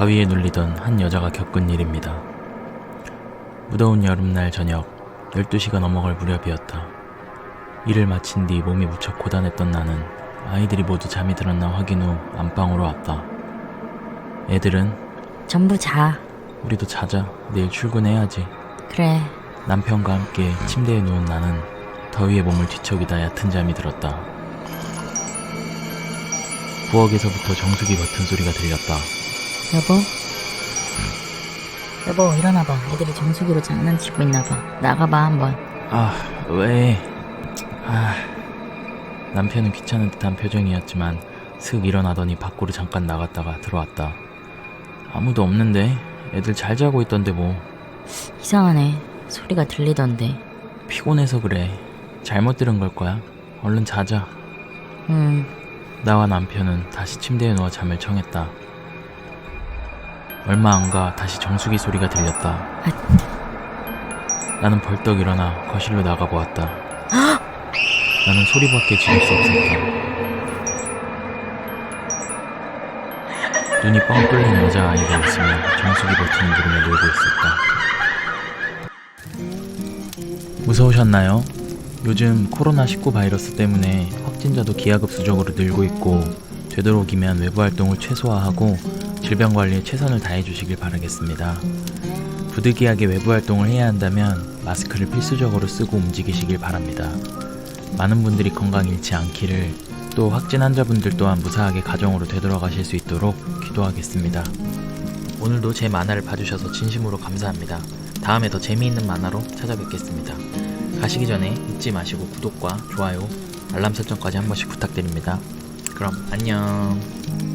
가위에 눌리던 한 여자가 겪은 일입니다. 무더운 여름날 저녁 12시가 넘어갈 무렵이었다. 일을 마친 뒤 몸이 무척 고단했던 나는 아이들이 모두 잠이 들었나 확인 후 안방으로 왔다. 애들은 전부 자. 우리도 자자 내일 출근해야지. 그래. 남편과 함께 침대에 누운 나는 더위에 몸을 뒤척이다 얕은 잠이 들었다. 부엌에서부터 정수기 버튼 소리가 들렸다. 여보? 여보, 일어나봐. 애들이 정수기로 장난치고 있나봐. 나가봐, 한번. 아, 왜? 아. 남편은 귀찮은 듯한 표정이었지만 슥 일어나더니 밖으로 잠깐 나갔다가 들어왔다. 아무도 없는데 애들 잘 자고 있던데 뭐 이상하네. 소리가 들리던데. 피곤해서 그래. 잘못 들은 걸 거야. 얼른 자자. 음, 나와 남편은 다시 침대에 누워 잠을 청했다. 얼마 안 가 다시 정수기 소리가 들렸다. 나는 벌떡 일어나 거실로 나가 보았다. 나는 소리밖에 지을 수 없었다. 눈이 뻥 뚫린 여자아이가 있으며 정수기 버튼을 누르며 놀고 있었다. 무서우셨나요? 요즘 코로나19 바이러스 때문에 확진자도 기하급수적으로 늘고 있고 되도록이면 외부 활동을 최소화하고 질병 관리에 최선을 다해 주시길 바라겠습니다. 부득이하게 외부 활동을 해야 한다면 마스크를 필수적으로 쓰고 움직이시길 바랍니다. 많은 분들이 건강 잃지 않기를 또 확진 환자분들 또한 무사하게 가정으로 되돌아가실 수 있도록 기도하겠습니다. 오늘도 제 만화를 봐주셔서 진심으로 감사합니다. 다음에 더 재미있는 만화로 찾아뵙겠습니다. 가시기 전에 잊지 마시고 구독과 좋아요, 알람 설정까지 한 번씩 부탁드립니다. 그럼 안녕.